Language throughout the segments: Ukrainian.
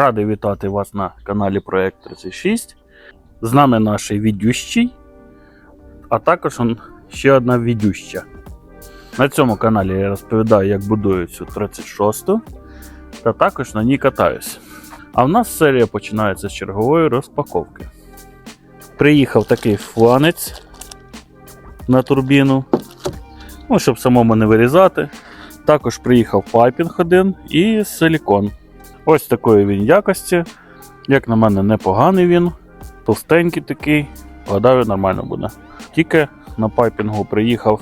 Радий вітати вас на каналі Проект 36. З нами наш відющий, а також он, ще одна відюща. На цьому каналі я розповідаю, як будую цю 36-ту, та також на ній катаюсь. А в нас серія починається з чергової розпаковки. Приїхав такий фланець на турбіну, ну, щоб самому не вирізати. Також приїхав пайпінг один і силікон. Ось такої він якості. Як на мене, непоганий він. Товстенький такий. Гадаю, нормально буде. Тільки на пайпінгу приїхав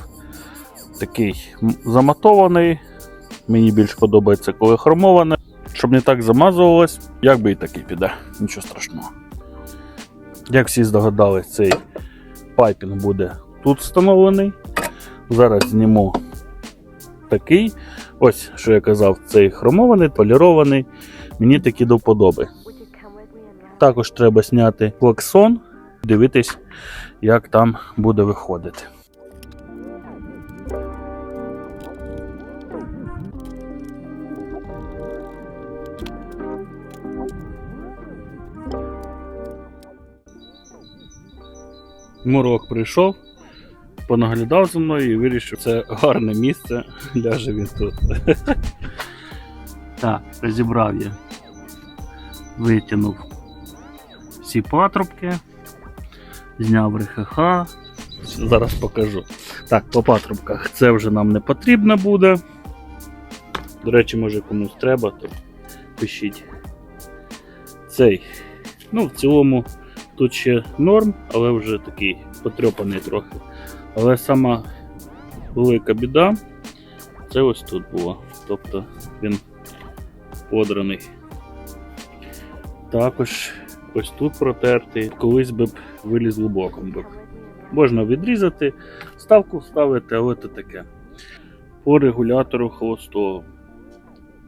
такий заматований. Мені більш подобається, коли хромоване. Щоб не так замазувалось, як би і такий піде. Нічого страшного. Як всі здогадались, цей пайпінг буде тут встановлений. Зараз зніму такий. Ось, що я казав, цей хромований, полірований. Мені такі до вподоби. Також треба зняти клаксон, дивитись, як там буде виходити. Мурок прийшов, понаглядав за мною і вирішив, це гарне місце, ляже він тут. Так, розібрав я. Витягнув всі патрубки, зняв РХХ. Зараз покажу. Так, по патрубках це вже нам не потрібно буде. До речі, може комусь треба, то пишіть. Цей. Ну, в цілому тут ще норм, але вже такий потрьопаний трохи. Але сама велика біда це ось тут було. Тобто він подраний. Також ось тут протертий, колись би б виліз боком. Можна відрізати, ставку вставити, але це таке. По регулятору холостого.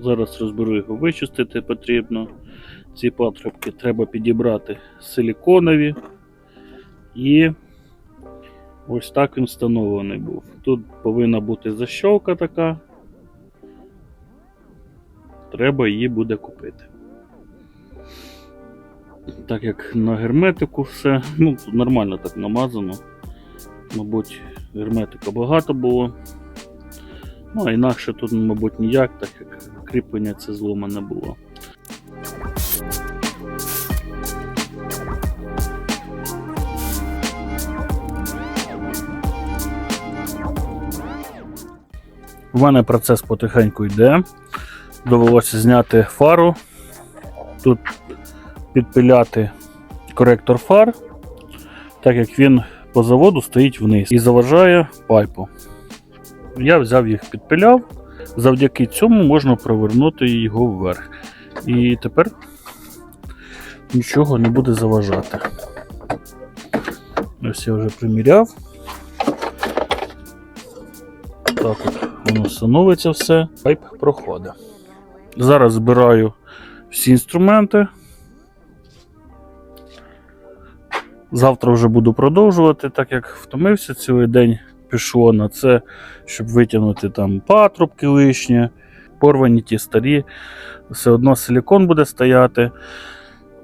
Зараз розберу його, вичистити потрібно. Ці патрубки треба підібрати силіконові. І ось так він встановлений був. Тут повинна бути защолка така. Треба її буде купити. Так як на герметику все, ну, тут нормально так намазано. Мабуть, герметика багато було. Ну, а інакше тут, мабуть, ніяк, так як кріплення це зломане було. У мене процес потихеньку йде. Довелося зняти фару. Тут підпиляти коректор фар, так як він по заводу стоїть вниз і заважає пайпу. Я взяв їх, підпиляв. Завдяки цьому можна провернути його вверх. І тепер нічого не буде заважати. Ось я вже приміряв. Так от воно становиться все, пайп проходить. Зараз збираю всі інструменти. Завтра вже буду продовжувати, так як втомився цілий день пішло на це, щоб витягнути там патрубки лишні, порвані ті старі. Все одно силікон буде стояти.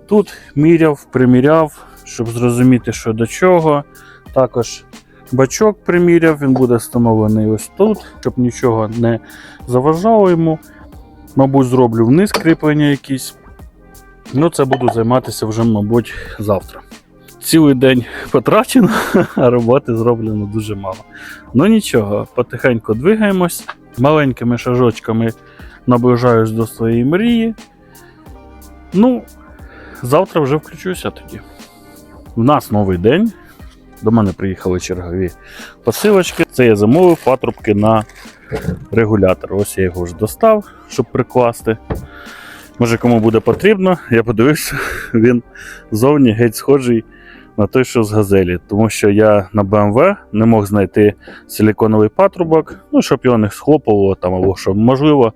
Тут міряв, приміряв, щоб зрозуміти, що до чого. Також бачок приміряв, він буде встановлений ось тут, щоб нічого не заважало йому. Мабуть, зроблю вниз кріплення якісь. Ну, це буду займатися вже, мабуть, завтра. Цілий день потрачено, а роботи зроблено дуже мало. Ну нічого, потихеньку двигаємось, маленькими шажочками наближаюсь до своєї мрії. Ну, завтра вже включуся тоді. У нас новий день. До мене приїхали чергові посилочки. Це я замовив патрубки на регулятор. Ось я його вже достав, щоб прикласти. Може, кому буде потрібно, я подивився, він зовні геть схожий на той, що з газелі. Тому що я на BMW не мог знайти силіконовий патрубок, ну, щоб його не схлопувало там, або що можливо.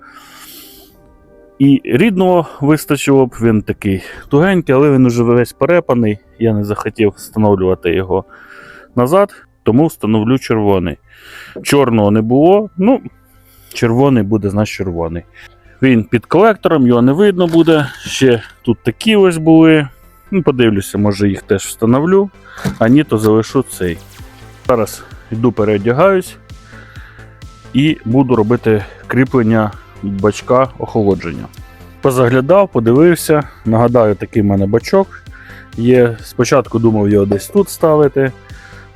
І рідного вистачило б, він такий тугенький, але він уже весь перепаний. Я не захотів встановлювати його назад, тому встановлю червоний. Чорного не було, ну, червоний буде, значить червоний. Він під колектором, його не видно буде. Ще тут такі ось були. Ну, подивлюся, може їх теж встановлю, а ні, то залишу цей. Зараз йду переодягаюсь і буду робити кріплення бачка охолодження. Позаглядав, подивився. Нагадаю, такий в мене бачок є. Спочатку думав його десь тут ставити,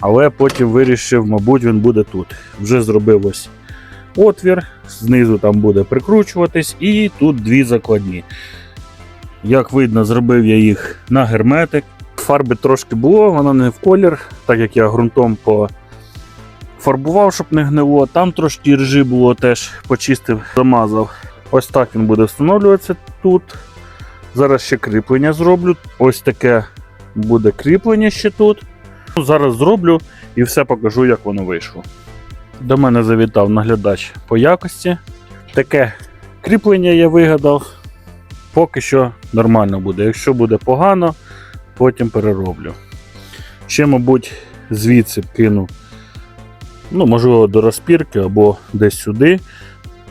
але потім вирішив, мабуть, він буде тут. Вже зробив ось отвір, знизу там буде прикручуватись, і тут дві закладні. Як видно, зробив я їх на герметик. Фарби трошки було, вона не в колір, так як я ґрунтом пофарбував, щоб не гнило. Там трошки ржі було, теж почистив, замазав. Ось так він буде встановлюватися тут. Зараз ще кріплення зроблю. Ось таке буде кріплення ще тут. Зараз зроблю і все покажу, як воно вийшло. До мене завітав наглядач по якості. Таке кріплення я вигадав. Поки що нормально буде. Якщо буде погано, потім перероблю. Ще, мабуть, звідси кину, ну, можливо, до розпірки або десь сюди.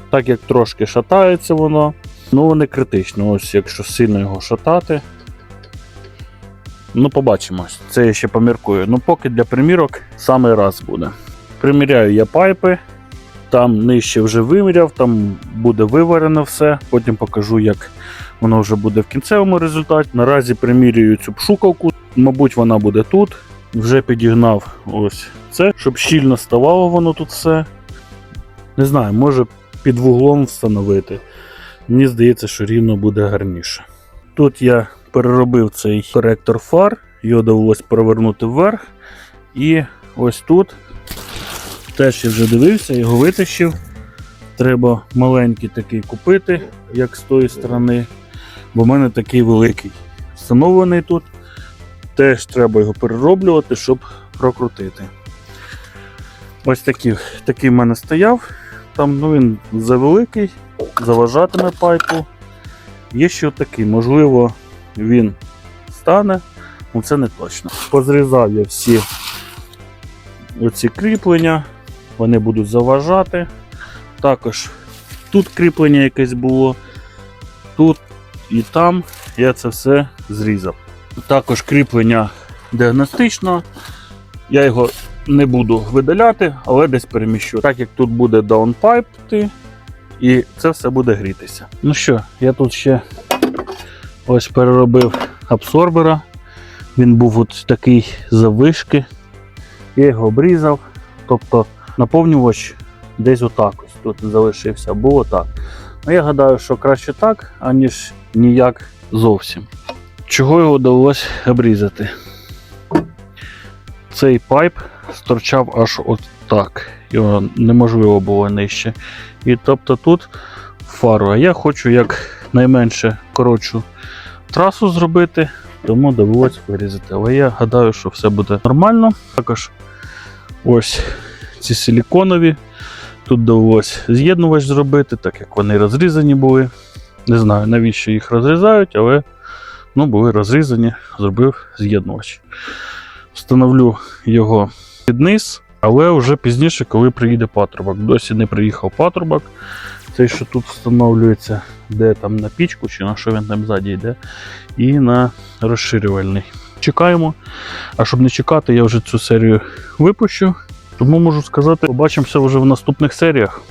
Так як трошки шатається воно, ну не критично. Ось якщо сильно його шатати. Ну, побачимось. Це я ще поміркую. Ну, поки для примірок самий раз буде. Приміряю я пайпи, там нижче вже виміряв, там буде виварено все. Потім покажу, як воно вже буде в кінцевому результаті. Наразі примірюю цю пшукавку, мабуть, вона буде тут. Вже підігнав ось це, щоб щільно ставало воно тут все. Не знаю, може під вуглом встановити. Мені здається, що рівно буде гарніше. Тут я переробив цей коректор фар, його довелося перевернути вверх. І ось тут теж я вже дивився, його витащив. Треба маленький такий купити, як з тої сторони, бо в мене такий великий встановлений тут. Теж треба його перероблювати, щоб прокрутити. Ось такий, такий в мене стояв. Там ну, він завеликий, заважатиме пайпу. Є ще такий, можливо, він стане, але це не точно. Позрізав я всі оці кріплення, вони будуть заважати. Також тут кріплення якесь було, тут і там я це все зрізав. Також кріплення діагностично. Я його не буду видаляти, але десь переміщу. Так як тут буде даунпайп, і це все буде грітися. Ну що, я тут ще ось переробив абсорбера. Він був от такий завишки. Я його обрізав. Тобто наповнювач десь отак ось тут залишився, було так. Ну я гадаю, що краще так, аніж ніяк зовсім. Чого його довелось обрізати? Цей пайп сторчав аж так. Його неможливо було нижче. І тобто тут фару. А я хочу як найменше коротшу трасу зробити, тому довелось вирізати. Але я гадаю, що все буде нормально. Також ось ці силіконові. Тут довелось з'єднувач зробити, так як вони розрізані були. Не знаю, навіщо їх розрізають, але ну, були розрізані, зробив з'єднувач. Встановлю його під низ, але вже пізніше, коли приїде патрубок. Досі не приїхав патрубок. Цей, що тут встановлюється, де там на пічку чи на що він там ззаді йде, і на розширювальний. Чекаємо. А щоб не чекати, я вже цю серію випущу. Тому можу сказати, побачимося вже в наступних серіях.